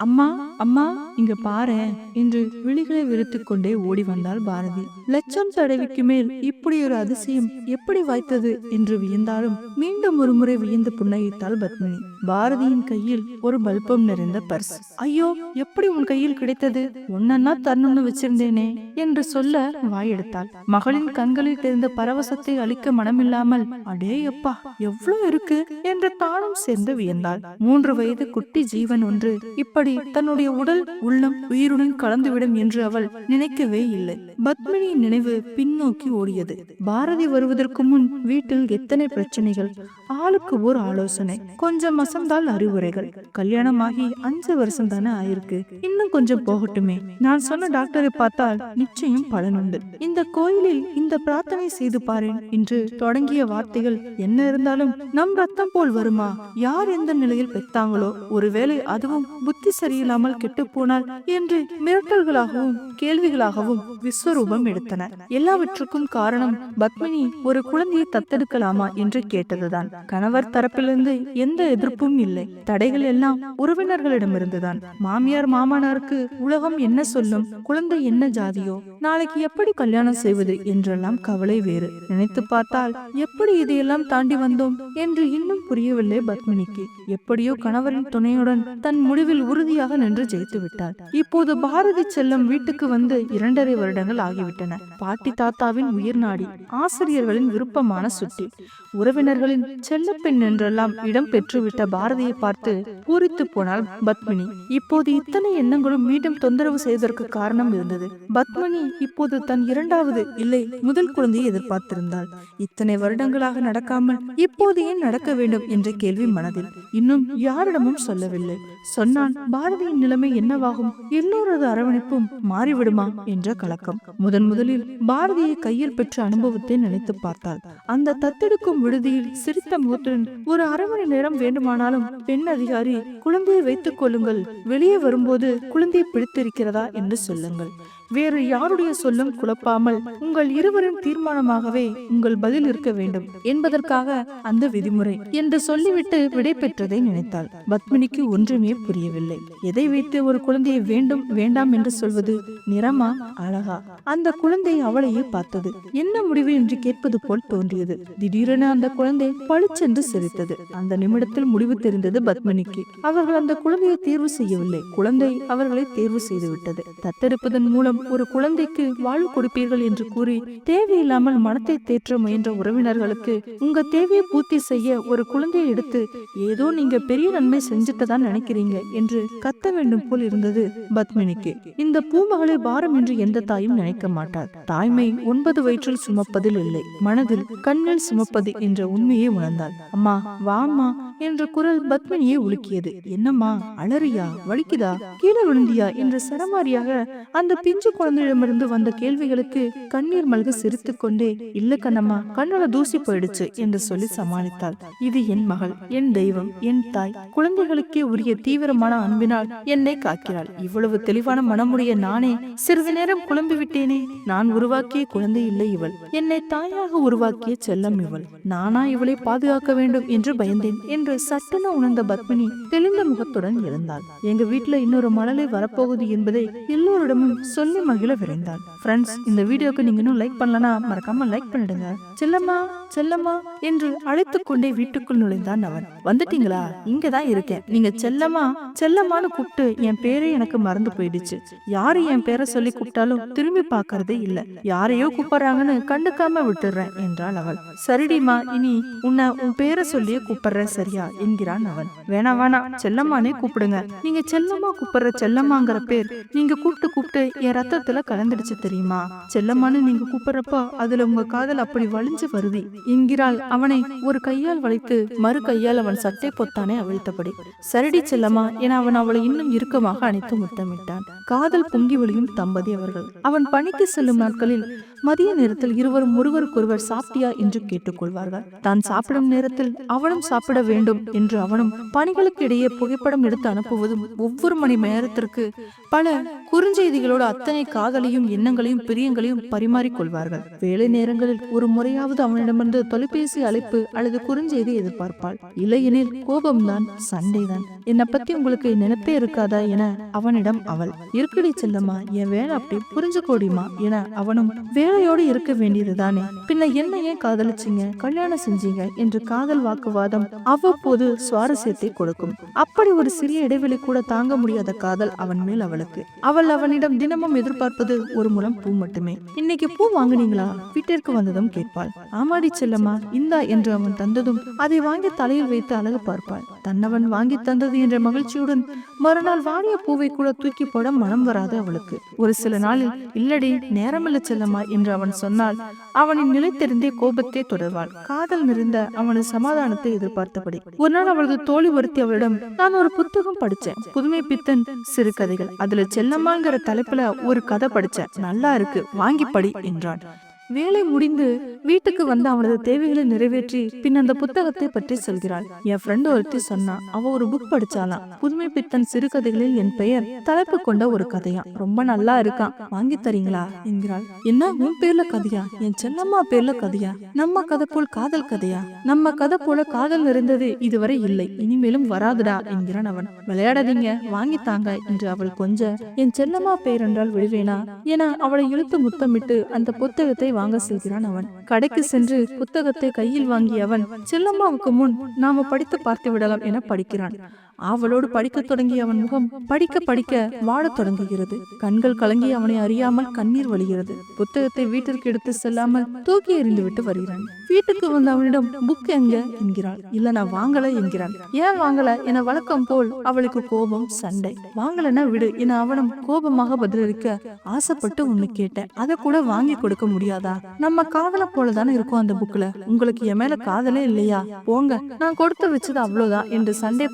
அம்மா அம்மா இங்க பாரு என்று விழிகளை விரித்துக் கொண்டே ஓடி வந்தாள் பாரதி. லட்சம் தடவைக்கு மேல் இப்படி ஒரு அதிசயம் எப்படி வாய்த்தது என்று வியந்தாலும் மீண்டும் ஒரு முறை வியந்து புன்னகைத்தாள் பத்மினி. பாரதியின் கையில் ஒரு பல்பம் நிறைந்த பர்ஸ். ஐயோ எப்படி உன் கையில் கிடைத்தது? ஒன்னா தரணும்னு வச்சிருந்தேனே என்று சொல்ல வாயெடுத்தாள். மகளின் கண்களில் தெரிந்த பரவசத்தை அளிக்க மனமில்லாமல் அடே அப்பா எவ்வளவு இருக்கு? என்று தானும் சேர்ந்து வியந்தாள். மூன்று வயது குட்டி ஜீவன் ஒன்று இப்படி தன்னுடைய உடல் உள்ளம் உயிருடன் கலந்துவிடும் என்று அவள் நினைக்கவே இல்லை. பத்மினியின் நினைவு பின்னோக்கி ஓடியது. பாரதி வருவதற்கு முன் வீட்டில் எத்தனை பிரச்சனைகள்? ஆளுக்கு ஒரு ஆலோசனை. கொஞ்சம் அசந்தால் அறிவுரைகள். கல்யாணமாகி அஞ்சு வருஷம் தானே ஆயிருக்கு. இன்னும் கொஞ்சம் போகட்டுமே. நான் சொன்ன டாக்டரை பார்த்தால் நிச்சயம் பலனுண்டு இந்த கோயிலில் இந்த பிரார்த்தனை செய்து பாரேன் என்று தொடங்கிய வார்த்தைகள் என்ன இருந்தாலும் நம் ரத்தம் போல் வருமா? யார் எந்த நிலையில் பெத்தாங்களோ ஒருவேளை அதுவும் புத்தி சரியில்லாமல் கெட்டு போனால் என்று மிரட்டல்களாகவும் கேள்விகளாகவும் விஸ்வரூபம் எடுத்தன. எல்லாவற்றுக்கும் காரணம் பத்மினி ஒரு குழந்தையை தத்தெடுக்கலாமா என்று கேட்டதுதான். கணவர் தரப்பிலிருந்து எந்த எதிர்ப்பும் இல்லை. தடைகள் எல்லாம் உறவினர்களிடமிருந்துதான். மாமியார் மாமனாருக்கு உலகம் என்ன சொல்லும் குழந்தை என்ன ஜாதியோ நாளைக்கு எப்படி கல்யாணம் செய்வது என்றெல்லாம் கவலை வேறு. நினைத்து பார்த்தால் எப்படி இதையெல்லாம் தாண்டி வந்தோம் என்று இன்னும் புரியவில்லை பத்மினிக்கு. எப்படியோ கணவரின் துணையுடன் தன் முடிவில் உறுதி உறுதியாக நின்று ஜெயித்து விட்டார் இப்போது பாரதி செல்லம் வீட்டுக்கு வந்து இரண்டரை வருடங்கள் ஆகிவிட்டன. பாட்டி தாத்தாவின் உயிர் நாடி ஆசிரியர்களின் விருப்பமான சுட்டி உறவினர்களின் செல்லப்பெண் என்றெல்லாம் இடம் பெற்றுவிட்ட பாரதியை பார்த்து பூரித்து போனால் பத்மினி. இப்போது இத்தனை எண்ணங்களும் மீண்டும் தொந்தரவு செய்வதற்கு காரணம் இருந்தது. பத்மினி இப்போது தன் இரண்டாவது இல்லை முதல் குழந்தையை எதிர்பார்த்திருந்தாள். இத்தனை வருடங்களாக நடக்காமல் இப்போது ஏன் நடக்க வேண்டும் என்ற கேள்வி மனதில் இன்னும் யாரிடமும் சொல்லவில்லை. சொன்னான் பாரதியின் நிலைமை என்னவாகும்? எல்லோரது அரவணைப்பும் மாறிவிடுமா? என்ற கலக்கம். முதன் முதலில் பாரதியை கையில் பெற்ற அனுபவத்தை நினைத்து பார்த்தாள். அந்த தத்தெடுக்கும் விடுதியில் சிரித்த முகத்துடன் ஒரு அரை மணி நேரம் வேண்டுமானாலும் பெண் அதிகாரி குழந்தையை வைத்துக் கொள்ளுங்கள். வெளியே வரும்போது குழந்தையை பிடித்திருக்கிறதா? என்று சொல்லுங்கள். வேறு யாருடைய சொல்லும் குழப்பாமல் உங்கள் இருவரின் தீர்மானமாகவே உங்கள் பதில் இருக்க வேண்டும் என்பதற்காக அந்த விதிமுறை என்று சொல்லிவிட்டு விடை பெற்றதை நினைத்தாள். பத்மினிக்கு ஒன்றுமே புரியவில்லை. எதை வைத்து ஒரு குழந்தையை வேண்டும் வேண்டாம் என்று சொல்வது நிறமா அழகா? அந்த குழந்தை அவளையே பார்த்தது. என்ன முடிவு என்று கேட்பது போல் தோன்றியது. திடீரென அந்த குழந்தை பளிச்சென்று சிரித்தது. அந்த நிமிடத்தில் முடிவு தெரிந்தது பத்மினிக்கு. அவர்கள் அந்த குழந்தையை தேர்வு செய்யவில்லை. குழந்தை அவர்களை தேர்வு செய்துவிட்டது. தத்தெடுப்பதன் மூலம் ஒரு குழந்தைக்கு வாழ்வு கொடுப்பீர்கள் என்று கூறி தேவையில்லாமல் மனத்தை தேற்ற முயன்ற உறவினர்களுக்கு உங்க தேவையை பூர்த்தி செய்ய ஒரு குழந்தையை எடுத்து ஏதோ நீங்க பெரிய நன்மை செஞ்சுட்டதான் நினைக்கிறீங்க என்று கத்த வேண்டும் போல் இருந்தது பத்மினிக்கு. இந்த பூமகளை பாரம் என்று எந்த தாயும் நினைக்க மாட்டார். தாய்மை ஒன்பது வயிற்றில் சுமப்பதில் இல்லை. மனதில் கண்ணில் சுமப்பது என்ற உண்மையை உணர்ந்தாள். அம்மா வாமா என்ற குரல் பத்மினியை உலுக்கியது. என்னம்மா அலறியா வலிக்குதா கீழே விழுந்தியா என்று சரமாரியாக அந்த பிஞ்சு குழந்தையிடமிருந்து வந்த கேள்விகளுக்கு கண்ணீர் மல்க சிரித்துக் கொண்டே இல்ல கண்ணம்மா கண்ணோட தூசி போயிடுச்சு என்று சொல்லி சமாளித்தாள். இது என் மகள் என் தெய்வம் என் தாய். குழந்தைகளுக்கே உரிய தீவிரமான அன்பினால் என்னை காக்கிறாள். இவ்வளவு தெளிவான மனமுடைய நானே சிறிது நேரம் குழம்பி விட்டேனே. நான் உருவாக்கிய குழந்தை இல்லை இவள். என்னை தாயாக உருவாக்கிய செல்லம் இவள். நானா இவளை பாதுகாக்க வேண்டும் என்று பயந்தேன் என்று சட்டென உணர்ந்த பத்மினி தெளிந்த முகத்துடன் இருந்தாள். எங்க வீட்டுல இன்னொரு மழலை வரப்போகுது என்பதை எல்லோரிடமும் சொல்ல மகிழ விரைந்தாள். ஃப்ரெண்ட்ஸ் இந்த வீடியோக்கு நீங்க இன்னும் லைக் பண்ணலனா மறக்காம லைக் பண்ணிடுங்க. செல்லம்மா செல்லம்மா என்று அழைத்துக் கொண்டே வீட்டுக்குள் நுழைந்தான் அவன். வந்துட்டீங்களா? இங்கதான் இருக்கேன். நீங்க செல்லம்மா செல்லம்மான்னு கூப்பிட்டு என் பேரே எனக்கு மறந்து போயிடுச்சு. யாரு என் பேரை சொல்லி கூப்பிட்டாலும் திரும்பி பாக்குறதே இல்ல. யாரையோ கூப்பிடுறாங்கன்னு கண்டுக்காம விட்டுறேன் என்றாள் அவள். சரிடிமா இனி உன்னை உன் பேரை சொல்லியே கூப்பிடுறேன் சரியா? என்கிறான் அவன். வேணா வேணா செல்லம்மானே கூப்பிடுங்க. நீங்க செல்லம்மா கூப்பிடுற செல்லம்மாங்கிற பேர் நீங்க கூப்பிட்டு கூப்பிட்டு என் ரத்தத்துல கலந்துடுச்சு தெரியுமா? செல்லம்மான்னு நீங்க கூப்பிடுறப்ப அதுல உங்க காதல் அப்படி வலிஞ்சு வருது. என்கிறாள் அவனை ஒரு கையால் வளைத்து மறு கையால் அவன் சட்டை பொத்தானே அவிழ்த்தபடி. சரடி செல்லம்மா என அவன் அவளை இன்னும் இறுக்கமாக அணைத்து முத்தமிட்டான். காதல் பொங்கி வழியும் தம்பதி அவர்கள். அவன் பணிக்கு செல்லும் நாட்களில் மதிய நேரத்தில் இருவரும் ஒருவருக்கொருவர் சாப்பிட்டியா என்று கேட்டுக்கொள்வார்கள். தான் சாப்பிடும் நேரத்தில் அவனும் சாப்பிட வேண்டும் என்று அவனும் பணிகளுக்கு இடையே புகைப்படம் எடுத்து அனுப்புவதும் ஒவ்வொரு மணி நேரத்திற்கு பல குறுஞ்செய்திகளோடு அத்தனை காதலையும் எண்ணங்களையும் பிரியங்களையும் பரிமாறிக்கொள்வார்கள் வேலை நேரங்களில் ஒரு முறையாவது அவனிடமிருந்து தொலைபேசி அழைப்பு அல்லது குறுஞ்செய்தி எதிர்பார்ப்பாள். இல்லையெனில் கோபம்தான் சண்டைதான். என்னை பத்தி உங்களுக்கு நினைப்பே இருக்காதா என அவனிடம் அவள் இருக்கடி செல்லம்மா என் வேலை அப்படி புரிஞ்சுக்கோடிமா என அவனும் வேலையோடு இருக்க வேண்டியதுதானே. பின்ன என்ன ஏன் காதலிச்சீங்க? கல்யாணம் செஞ்சீங்க என்று காதல் வாக்குவாதம் அவ்வப்போது சுவாரஸ்யத்தை கொடுக்கும். அப்படி ஒரு சிறிய இடைவெளி கூட தாங்க முடியாத காதல் அவன் மேல் அவளுக்கு. அவள் அவனிடம் தினமும் எதிர்பார்ப்பது ஒரு முலம் பூ மட்டுமே. இன்னைக்கு பூ வாங்குனீங்களா? வீட்டிற்கு வந்ததும் கேட்பாள். ஆமாடி செல்லம்மா இந்தா என்று அவன் தந்ததும் அதை வாங்கி தலையில் வைத்து அழகு பார்ப்பாள். தன்னவன் வாங்கி தந்தது என்ற மகிழ்ச்சியுடன் மறுநாள் வாடிய பூவை கூட தூக்கி போட மனம் வராது அவளுக்கு. ஒரு சில நாளில் இல்லடி நேரமில்ல செல்லம்மா என்று அவன் சொன்னால் அவனின் நிலை தெரிந்தே கோபத்தை தொடர்வாள். காதல் நிறைந்த அவனது சமாதானத்தை எதிர்பார்த்தபடி. ஒரு நாள் அவளது தோழி ஒருத்தி அவளிடம் நான் ஒரு புத்தகம் படிச்சேன் புதுமை பித்தன் சிறுகதைகள் அதுல செல்லம்மாங்கிற தலைப்புல ஒரு கதை படிச்சேன் நல்லா இருக்கு. வாங்கி படி என்றான். வேலை முடிந்து வீட்டுக்கு வந்து அவனது தேவைகளை நிறைவேற்றி பின் அந்த புத்தகத்தை பற்றி சொல்கிறாள். என் ஃப்ரெண்டு ஒருத்தி சொன்னா அவ ஒரு புக் படிச்சாலாம் புதுமை பித்தன் சிறுகதைகளில் என் பெயர் தலைப்பு கொண்ட ஒரு கதையா. ரொம்ப நல்லா இருக்கான் வாங்கி தரீங்களா? என்கிறாள். என்ன? உன் பேர்ல கதையா? என் செல்லம்மா பேர்ல கதையா? நம்ம கதை போல் காதல் கதையா? நம்ம கதை போல காதல் நிறைந்தது இதுவரை இல்லை. இனிமேலும் வராதுடா என்கிறான் அவன். விளையாடாதீங்க வாங்கி தாங்க என்று அவள் கொஞ்ச. என் செல்லம்மா பெயர் என்றால் விழுவேனா என அவளை இழுத்து முத்தமிட்டு அந்த புத்தகத்தை வாங்க செல்கிறான் அவன். கடைக்கு சென்று புத்தகத்தை கையில் வாங்கிய அவன் செல்லம்மாவுக்கு முன் நாம படித்து பார்த்து விடலாம் என படிக்கிறான். ஆவலோடு படிக்கத் தொடங்கிய அவன் முகம் படிக்க படிக்க வாழத் தொடங்குகிறது. கண்கள் கலங்கி அவனை அறியாமல் கண்ணீர் வழிகிறது. புத்தகத்தை வீட்டிற்கு எடுத்து செல்லாமல் தூக்கி எறிந்துவிட்டு வருகிறான். வீட்டுக்கு வந்த அவனிடம் புக் எங்க? என்கிறாள். இல்ல நான் வாங்கல என்கிறான். ஏன் வாங்கல? என வழக்கம் போல் அவளுக்கு கோபம் சண்டை. வாங்கலன்னா விடு என அவனும் கோபமாக பதிலளிக்க ஆசைப்பட்டு ஒண்ணு கேட்டேன். அதை கூட வாங்கி கொடுக்க முடியாதா? நம்ம காதலை போலதானே இருக்கும் அந்த புக்ல உங்களுக்கு என் மேல காதலே இல்லையா? போங்க நான் கொடுத்து வச்சது அவ்வளவுதான் என்று சண்டை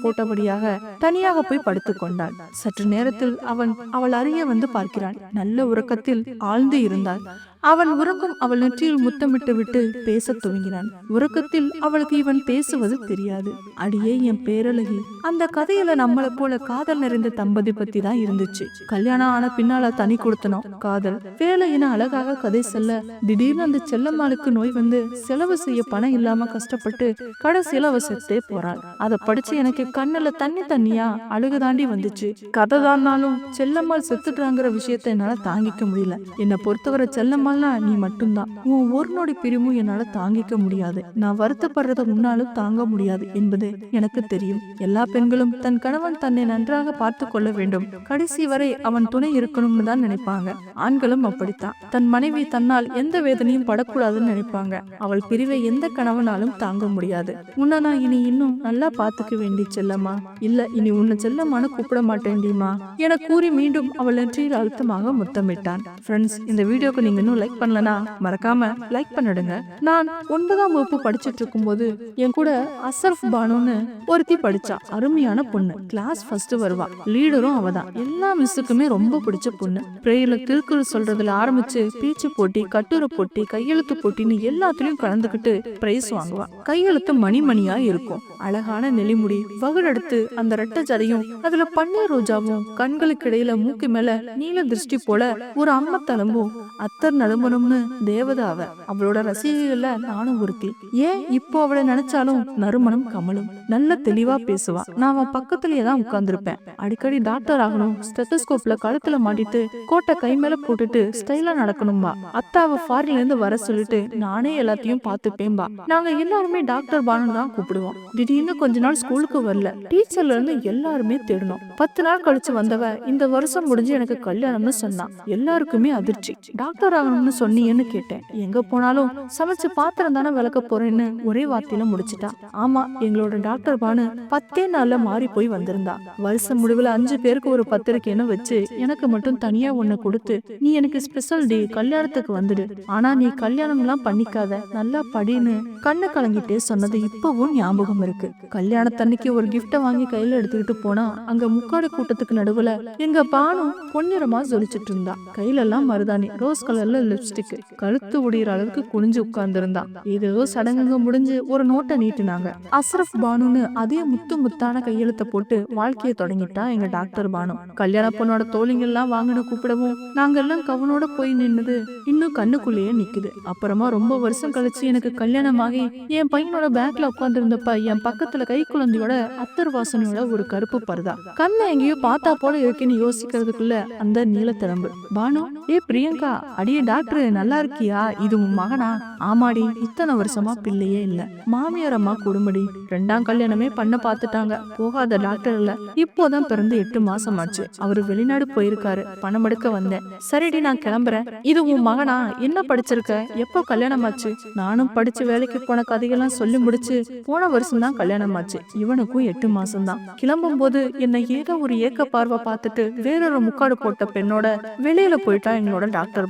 போட்டபடியாக தனியாக போய் படுத்துக் கொண்டான் சற்று நேரத்தில் அவன் அவள் அருகே வந்து பார்க்கிறான் நல்ல உறக்கத்தில் ஆழ்ந்து இருந்தாள் அவன் உறங்கும் அவள் நெற்றியில் முத்தமிட்டு விட்டு பேசத் துவங்கினான். உறக்கத்தில் அவளுக்கு இவன் பேசுவது தெரியாது. அடியே என் பேரழகி அந்த கதையில நம்மளை போல காதல் நிறைந்த தம்பதி பத்தி தான் இருந்துச்சு. கல்யாணம் ஆன பின்னால தனி கொடுத்தனும். காதல் வேலை என அழகாக கதை செல்ல திடீர்னு அந்த செல்லம்மாளுக்கு நோய் வந்து செலவு செய்ய பணம் இல்லாம கஷ்டப்பட்டு கடைசியில அவ செத்தே போறாள். அதை படிச்சு எனக்கு கண்ணுல தண்ணி தண்ணியா அழுகு தாண்டி வந்துச்சு. கதை தான்னாலும் செல்லம்மாள் செத்துட்டாங்கிற விஷயத்தை என்னால தாங்கிக்க முடியல. என்னை பொறுத்தவரை செல்லம்மாள்னா நீ மட்டும்தான். உன் ஒரு நொடி பிரிவும் என்னால தாங்கிக்க முடியாது. நான் வருத்தப்படுறத முன்னாலும் தாங்க முடியாது என்பது எனக்கு தெரியும். எல்லா பெண்களும் தன் கணவன் தன்னை நன்றாக பார்த்து கொள்ள வேண்டும். கடைசி வரை அவன் துணை இருக்கணும்னு தான் நினைப்பாங்க. ஆண்களும் அப்படித்தான். தன் மனைவி தன்னால் எந்த வேதனையும் படக்கூடாதுன்னு நினைப்பாங்க. அவள் பிரிவை எந்த கணவனாலும் தாங்க முடியாது. உன்னை நான் இனி இன்னும் நல்லா பாத்துக்க வேண்டி செல்லம்மா இல்ல இனி உன்னை செல்லம்மான்னு கூப்பிட மாட்டேன்டிமா என கூறி மீண்டும் அவள் நெற்றியில் அழுத்தமாக முத்தமிட்டான். ஃப்ரெண்ட்ஸ் இந்த வீடியோக்கு நீங்க இன்னும் லைக் பண்ணலனா மறக்காம லைக் பண்ணிடுங்க. நான் ஒன்பதாம் வகுப்பு படிச்சிட்டு இருக்கும்போது என் கூட அசரஃப் பானுன்னு ஒருத்தி படிச்சா. அருமையான பொண்ணு. கிளாஸ் ஃபர்ஸ்ட் வருவா. லீடரும் அவதான். எல்லா மிஸ்ஸுக்குமே ரொம்ப பிடிச்ச பொண்ணு. பிரேயர்ல திருக்குறள் சொல்றதுல ஆரம்பிச்சு பேச்சு போட்டி கட்டுரை போட்டி கையெழுத்து போட்டின்னு எல்லாத்துலயும் கலந்துக்கிட்டு பிரைஸ் வாங்குவா. கையெழுத்து மணிமணியா இருக்கும். அழகான நெலிமுடி வகுடெடுத்து அந்த ரெட்ட ஜடையும் அதுல பன்னீர் ரோஜாவும் கண்களுக்கு இடையில மூக்கு மேல நீல திருஷ்டி போல ஒரு அம்மத்தளம்பும் அத்தர் நறுமணம்னு தேவதை அவ. அவளோட ரசிகைகள்ல நானும் ஒருத்தி. ஏன் இப்போ அவளை நினைச்சாலும் நறுமணம் கமலும். நல்ல தெளிவா பேசுவா. நான் அவன் பக்கத்துலயே தான் உட்கார்ந்துருப்பேன். அடிக்கடி டாக்டர் ஆகணும். ஸ்டெத்தஸ்கோப்ல கழுத்துல மாட்டிட்டு கோட்டை கை மேல போட்டுட்டு ஸ்டைலா நடக்கணும்பா. அத்தாவை ஃபாரின்ல இருந்து வர சொல்லிட்டு நானே எல்லாத்தையும் பார்த்துப்பேன்பா. நாங்க எல்லாருமே டாக்டர் பானு தான் கூப்பிடுவோம். திடீர்னு கொஞ்ச நாள் ஸ்கூலுக்கு வரல. டீச்சர்ல இருந்து எல்லாருமே தேடணும். பத்து நாள் கழிச்சு வந்தவ இந்த வருஷம் முடிஞ்சு எனக்கு கல்யாணம்னு சொன்னான். எல்லாருக்குமே அதிர்ச்சி. டாக்டர் டாக்டர் ஆகணும்னு சொன்னீங்கன்னு கேட்டேன். எங்க போனாலும் சமைச்சு பாத்திரம் தானே விளக்க போறேன்னு ஒரே வார்த்தையில முடிச்சிட்டா. ஆமா எங்களோட டாக்டர் பானு பத்தே நாள்ல மாறி போய் வந்திருந்தா. வருஷம் முடிவுல அஞ்சு பேருக்கு ஒரு பத்திரிக்கைன்னு வச்சு எனக்கு மட்டும் தனியா ஒண்ணு கொடுத்து நீ எனக்கு ஸ்பெஷல் டே கல்யாணத்துக்கு வந்துடு. ஆனா நீ கல்யாணம் எல்லாம் பண்ணிக்காத. நல்லா படின்னு கண்ணு கலங்கிட்டே சொன்னது இப்பவும் ஞாபகம் இருக்கு. கல்யாணத்தன்னைக்கு ஒரு கிஃப்ட வாங்கி கையில எடுத்துக்கிட்டு போனா அங்க முக்காடு கூட்டத்துக்கு நடுவுல எங்க பானும் பொன்னிறமா ஜொலிச்சிட்டு இருந்தா. கையில எல்லாம் மருதாணி ரோஸ் கலர்ல லிப்ஸ்டிக் கழுத்து ஒடிகிற அளவுக்கு குனிஞ்சு உட்கார்ந்திருந்தான் ஏதோ சடங்குங்க முடிஞ்சு ஒரு நோட்டை நீட்டினாங்க. அஸ்ரஃப் பானுன்னு அதே முத்து முத்தான கையெழுத்த போட்டு வாழ்க்கையை தொடங்கிட்டா எங்க டாக்டர் பானு. கல்யாண பொண்ணோட தோழிங்க எல்லாம் வாங்கின கூப்பிடவும் நாங்கெல்லாம் கவனோட போய் நின்னது. இன்னும் கண்ணுக்குள்ளேயே நிக்குது. அப்புறமா ரொம்ப வருஷம் கழிச்சு எனக்கு கல்யாணமாகி என் பையனோட பேக்ல உட்காந்துருந்தப்ப என் பக்கத்துல கை குழந்தையோட அத்தர் வாசனையோட ஒரு கருப்பு பருதா. கண்ணை எங்கேயோ பார்த்தா போல இருக்குன்னு யோசிக்கிறதுக்குள்ள அந்த நீலத்திறம்பு பானு ஏ பிரியங்கா அடியே டாக்டர் நல்லா இருக்கியா? இது உன் மகனா? ஆமாடி இத்தனை வருஷமா பிள்ளையே இல்ல. மாமியார் அம்மா குடும்படி ரெண்டாம் கல்யாணமே பண்ண பார்த்துட்டாங்க போகாத டாக்டர் இல்ல. இப்போதான் பிறந்து எட்டு மாசம் ஆச்சு. அவரு வெளிநாடு போயிருக்காரு. பணம் எடுக்க வந்தேன். சரிடி நான் கிளம்புறேன். இது உன் மகனா? என்ன படிச்சிருக்க? எப்போ கல்யாணம் ஆச்சு? நானும் படிச்சு வேலைக்கு போன கதையெல்லாம் சொல்லி முடிச்சு போன வருஷம் தான் கல்யாணம் ஆச்சு. இவனுக்கும் எட்டு மாசம் தான் கிளம்பும் போது என்னை ஏதோ ஒரு ஏக்க பார்வை பார்த்துட்டு வேறொரு முக்காடு போட்ட பெண்ணோட வெளியில போயிட்டா எங்களோட டாக்டர்